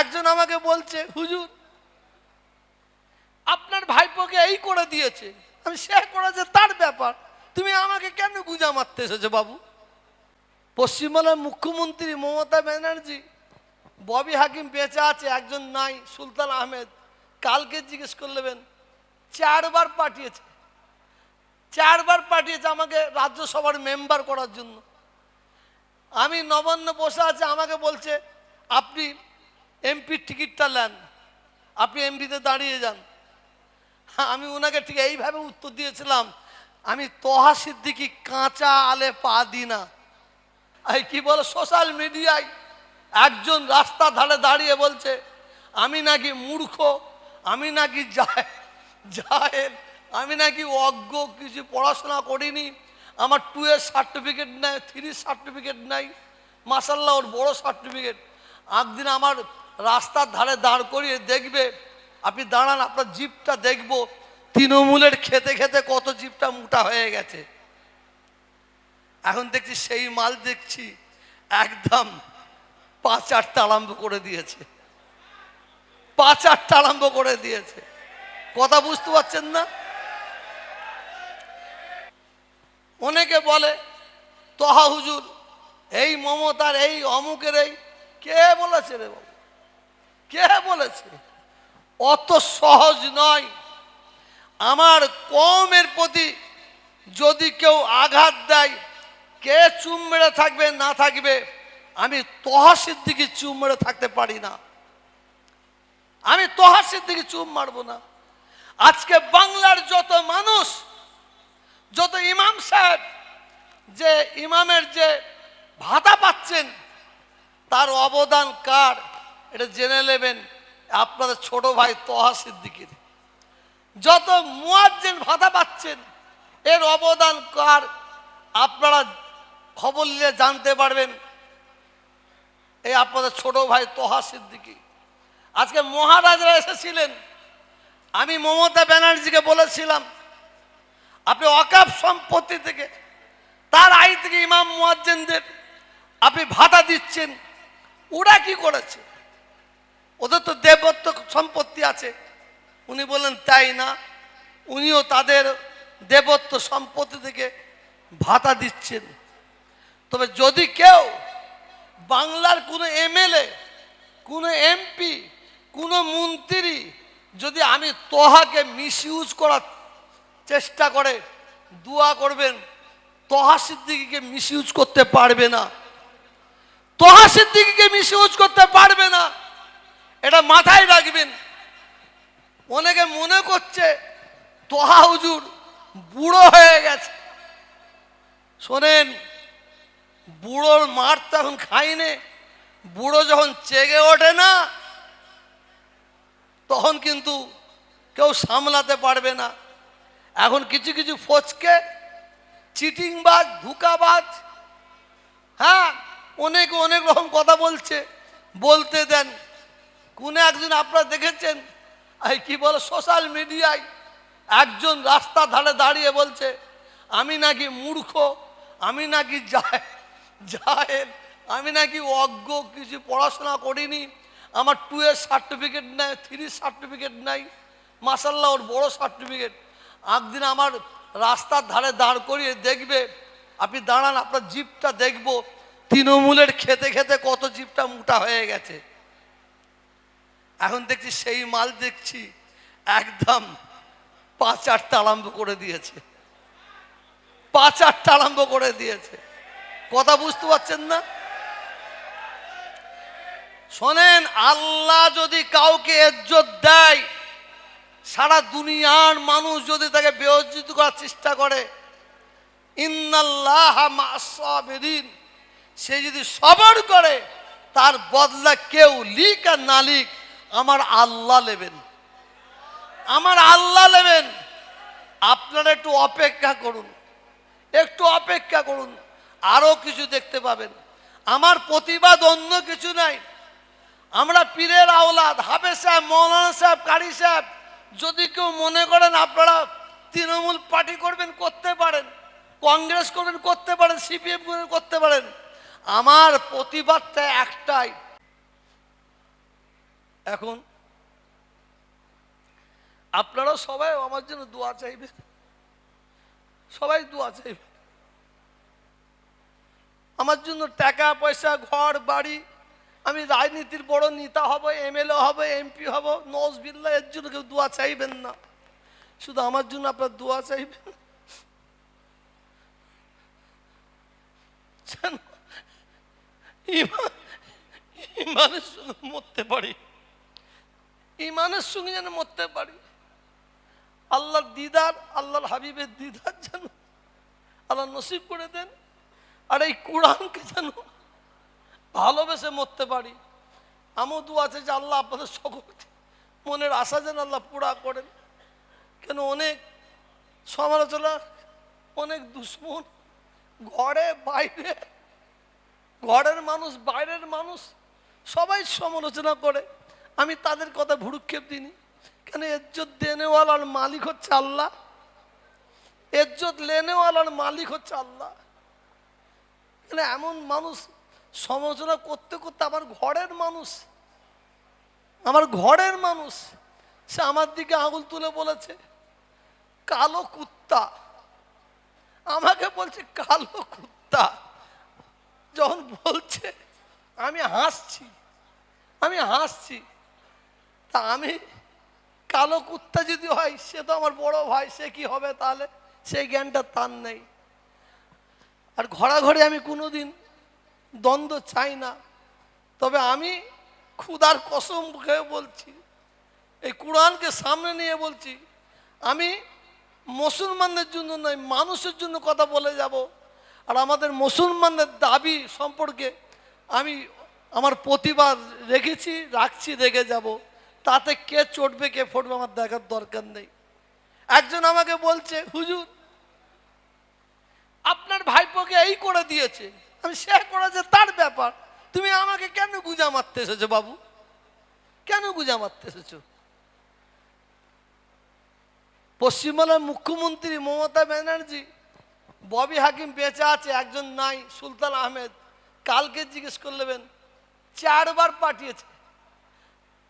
একজন আমাকে বলছে, হুজুর, আপনার ভাইপোকে এই করে দিয়েছে। আমি সে করেছে তার ব্যাপার। তুমি আমাকে কেন গুজা মারতে এসেছ বাবু? পশ্চিমবাংলার মুখ্যমন্ত্রী মমতা ব্যানার্জি, ববি হাকিম বেঁচে আছে, একজন নাই, সুলতান আহমেদ। কালকে জিজ্ঞেস করলেবেন চারবার পাঠিয়েছে। চারবার পাঠিয়েছে আমাকে রাজ্যসভার মেম্বার করার জন্য। আমি নবান্ন বসে আছে, আমাকে বলছে, আপনি এমপির টিকিটটা নেন। আপনি এমপিতে দাঁড়িয়ে যান। আমি ওনাকে ঠিক এইভাবে উত্তর দিয়েছিলাম, আমি তোহা সিদ্দিকি কাঁচা আলে পা দিই না। এই কি বলে সোশ্যাল মিডিয়ায় একজন রাস্তা ধারে দাঁড়িয়ে বলছে, আমি নাকি মূর্খ, আমি নাকি যায় জাহেল আমি নাকি অজ্ঞ, কিছু পড়াশোনা করিনি, আমার টু এর সার্টিফিকেট নাই থ্রি সার্টিফিকেট নাই মাসাল্লাহ ওর বড় সার্টিফিকেট একদিন আমার রাস্তার ধারে দাঁড় করিয়ে দেখবে। আপনি দাঁড়ান, আপনার জিপটা দেখব। তৃণমূলের খেতে খেতে কত জিপটা মোটা হয়ে গেছে। এখন দেখছি সেই মাল দেখছি, একদম পাঁচ আটটা আরম্ভ করে দিয়েছে। পাঁচ আটটা আরম্ভ করে দিয়েছে। কথা বুঝতে পারছেন না? অনেকে বলে, তহা হুজুর, এই মমতার, এই অমুকের, এই কে বলেছে রে বাবু? কে বলেছে? অত সহজ নয়। আমার কমের প্রতি যদি কেউ আঘাত দেয়, কে চুম মেরে থাকবে, না থাকবে, আমি তহা দিকে চুম মেরে থাকতে পারি না। আমি তহা দিকে চুম মারবো না। আজকে বাংলার যত মানুষ, যত ইমাম সাহেব, যে ইমামের যে ভাতা পাচ্ছেন, তার অবদান কার? এটা জেনে নেবেন, আপনাদের ছোট ভাই তহা সিদ্দিকির। যত মুয়াজ্জেন ভাতা পাচ্ছেন, এর অবদান কার? আপনারা খবর নিয়ে জানতে পারবেন। এই আপনাদের ছোট ভাই তোহা সিদ্দিকি। আজকে মহারাজরা এসেছিলেন। আমি মমতা ব্যানার্জিকে বলেছিলাম, আপনি অকাপ সম্পত্তি থেকে, তার আই থেকে ইমাম মুয়াজ্জেনদের আপনি ভাতা দিচ্ছেন, ওরা কি করেছে? ওদের তো দেবত্ব সম্পত্তি আছে। উনি বললেন, তাই না? উনিও তাদের দেবত্ব সম্পত্তি থেকে ভাতা দিচ্ছেন। তবে যদি কেউ বাংলার কোনো এমএলএ, কোনো এমপি, কোনো মন্ত্রী যদি আমি তোহাকে মিসইউজ করার চেষ্টা করে, দোয়া করবেন, তোহা সিদ্দিকিকে মিসইউজ করতে পারবে না। তোহা সিদ্দিকিকে মিসইউজ করতে পারবে না। এটা মাথায় রাখবেন। অনেকে মনে করছে, তোহা হুজুর বুড়ো হয়ে গেছে। শোনেন, বুড়োর মার তো এখন খাইনে, বুড়ো যখন চেগে ওঠে না, তখন কিন্তু কেউ সামলাতে পারবে না। এখন কিছু কিছু ফচকে, চিটিংবাজ, ধুকাবাজ হ্যাঁ অনেক অনেক রকম কথা বলছে, বলতে দেন। কোনে একজন আপনারা দেখেছেন? এই কি বলে সোশ্যাল মিডিয়ায় একজন রাস্তা ধারে দাঁড়িয়ে বলছে, আমি নাকি মূর্খ, আমি নাকি যায় জাহেল, আমি নাকি অজ্ঞ, কিছু পড়াশোনা করিনি, আমার টু এর সার্টিফিকেট নাই থ্রি সার্টিফিকেট নাই মাসাল্লাহ ওর বড় সার্টিফিকেট একদিন আমার রাস্তার ধারে দাঁড় করিয়ে দেখবে, আপনি দাঁড়ান, আপনার জিপটা দেখব। তৃণমূলের খেতে খেতে কত জিপটা মোটা হয়ে গেছে। এখন দেখছি সেই মাল দেখছি, একদম পাঁচ আটটা আরম্ভ করে দিয়েছে। পাঁচ আটটা আরম্ভ করে দিয়েছে। কথা বুঝতে পারছেন না? শোনেন, আল্লাহ যদি কাউকে ইজ্জত দেয়, সারা দুনিয়ার মানুষ যদি তাকে বেহজ্জিত করার চেষ্টা করে, ইন্নাল্লাহ সে যদি সবর করে, তার বদলা কেউ লিক আর না লিক আমার আল্লাহ নেবেন। আমার আল্লাহ নেবেন। আপনারা একটু অপেক্ষা করুন। একটু অপেক্ষা করুন। আরও কিছু দেখতে পাবেন। আমার প্রতিবাদ অন্য কিছু নাই। আমরা পীরের আওলাদ, হাফেজ সাহেব, মৌলানা সাহেব, কারি সাহেব, যদি কেউ মনে করেন আপনারা তৃণমূল পার্টি করবেন, করতে পারেন। কংগ্রেস করবেন, করতে পারেন, সিপিএম করতে পারেন। আমার প্রতিবাদটা একটাই। এখন আপনারাও সবাই আমার জন্য দোয়া চাইবে সবাই দোয়া চাইবে আমার জন্য টাকা, পয়সা, ঘর, বাড়ি, আমি রাজনীতির বড় নেতা হব, এমএলএ হব, এমপি হব নজবিল্লা এর জন্য কেউ দোয়া চাইবেন না। শুধু আমার জন্য আপনার দোয়া চাইবেন। ইমান- ইমানের সঙ্গে মরতে পারি। ইমানের সঙ্গে যেন মরতে পারি। আল্লাহর দিদার, আল্লাহর হাবিবের দিদার যেন আল্লাহ নসিব করে দেন। আর এই কোরআনকে যেন ভালোবেসে মরতে পারি। আমিও দু আছে যে আল্লাহ আপনাদের সকলকে মনের আশা যেন আল্লাহ পুরা করেন। কেন অনেক সমালোচনা অনেক দুশ্মন ঘরে, বাইরে, ঘরের মানুষ, বাইরের মানুষ সবাই সমালোচনা করে। আমি তাদের কথা ভুরুক্ষেপ দিইনি। কেন এজ্জত দেনেওয়ালার মালিক হচ্ছে আল্লাহ? এজ্জত লেনেওয়ালার মালিক হচ্ছে আল্লাহ। মানে এমন মানুষ সমালোচনা করতে করতে আমার ঘরের মানুষ? আমার ঘরের মানুষ। সে আমার দিকে আঙুল তুলে বলেছে, কালো কুত্তা। আমাকে বলছে, কালো কুত্তা। যখন বলছে, আমি হাসছি। আমি হাসছি। তা আমি কালো কুত্তা যদি হয়, সে তো আমার বড় ভাই, সে কি হবে তাহলে? সেই জ্ঞানটা তার নেই। আর ঘোরাঘড়ি আমি কোনোদিন দ্বন্দ্ব চাই না। তবে আমি ক্ষুধার কসম খেয়ে বলছি, এই কোরআনকে সামনে নিয়ে বলছি, আমি মুসলমানদের জন্য নয়, মানুষের জন্য কথা বলে যাব। আর আমাদের মুসলমানদের দাবি সম্পর্কে আমি আমার প্রতিবাদ রেখেছি, রাখছি রেখে যাব। তাতে কে চটবে, কে ফুটবে আমার দেখার দরকার নেই। একজন আমাকে বলছে, হুজুর, আপনার ভাইপোকে এই করে দিয়েছে। আমি সে করেছে তার ব্যাপার। তুমি আমাকে কেন গুজা মারতে এসেছ বাবু? কেন গুজা মারতে এসেছ? পশ্চিমবাংলার মুখ্যমন্ত্রী মমতা ব্যানার্জি, ববি হাকিম বেঁচে আছে, একজন নাই, সুলতান আহমেদ। কালকে জিজ্ঞেস করলেবেন চারবার পাঠিয়েছে।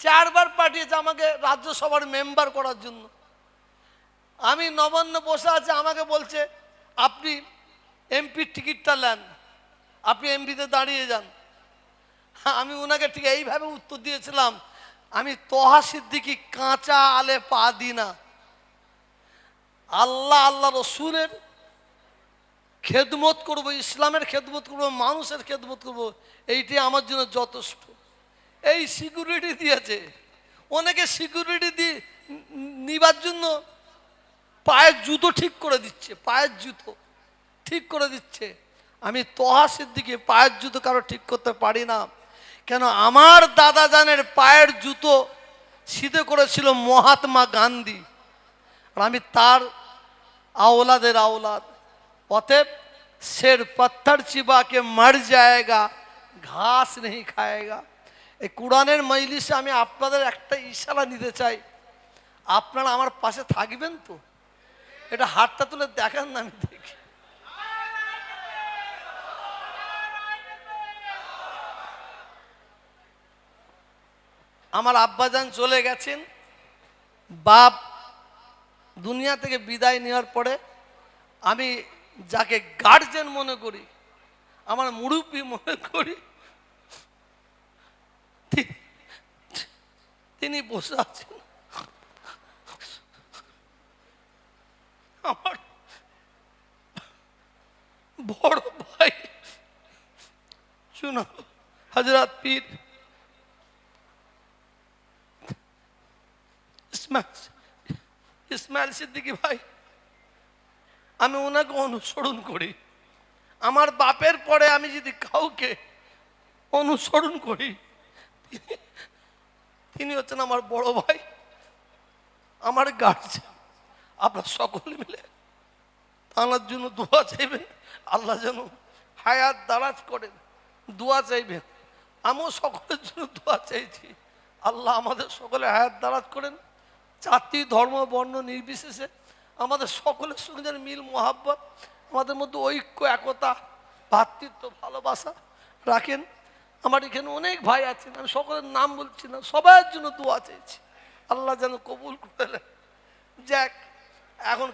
চারবার পাঠিয়েছে আমাকে রাজ্যসভার মেম্বার করার জন্য। আমি নবান্ন বসে আছে, আমাকে বলছে, আপনি এমপির টিকিটটা নেন, আপনি এমপিতে দাঁড়িয়ে যান। আমি ওনাকে ঠিক এইভাবে উত্তর দিয়েছিলাম, আমি তহা সিদ্দিকি কাঁচা আলে পা দিই না। আল্লাহ আল্লাহ রসুলের খেদমত করব, ইসলামের খেদমত করব, মানুষের খেদমত করব এইটি আমার জন্য যথেষ্ট। এই সিকিউরিটি দিয়েছে। অনেকে সিকিউরিটি দিয়ে নিবার জন্য পায়ের জুতো ঠিক করে দিচ্ছে, পায়ের জুতো ঠিক করে দিচ্ছে। আমি তহা সিদ্দিকে, পায়ের জুতো কারও ঠিক করতে পারি না। কেন আমার দাদা জানের পায়ের জুতো সিধে করেছিল মহাত্মা গান্ধী। আর আমি তার আওলাদের আওলাদ। অতএব শের পত্থর চিবাকে মর যায়গা, ঘাস নেই খায়েগা। এই কোরআনের মজলিসে আমি আপনাদের একটা ইশারা নিতে চাই। আপনারা আমার পাশে থাকবেন তো? এটা হাতটা তুলে দেখান না আমি দেখি। আমার আব্বাজান চলে গেছেন। বাপ দুনিয়া থেকে বিদায় নেওয়ার পরে আমি যাকে গার্জেন মনে করি, আমার মুরব্বী মনে করি তিনি বসে আছেন। আমার বড় ভাই, শুনো হজরত পীর। ইসমাইল সিদ্দিকী ভাই, আমি ওনাকে অনুসরণ করি। আমার বাপের পরে আমি যদি কাউকে অনুসরণ করি তিনি হচ্ছেন আমার বড় ভাই, আমার গার্জেন আপনার সকলে মিলে তাঁর জন্য দোয়া চাইবেন, আল্লাহ যেন হায়াত দারাজ করেন, দোয়া চাইবেন। আমিও সকলের জন্য দোয়া চাইছি, আল্লাহ আমাদের সকলে হায়াত দারাজ করেন। জাতি, ধর্ম, বর্ণ নির্বিশেষে আমাদের সকলের সঙ্গে যেন মিল, মোহাব্বত, আমাদের মধ্যে ঐক্য, একতা ভ্রাতৃত্ব ভালোবাসা রাখেন। আমার এখানে অনেক ভাই আছেন, আমি সকলের নাম বলছি না, সবার জন্য দোয়া চেয়েছি আল্লাহ যেন কবুল করে যাক, এখন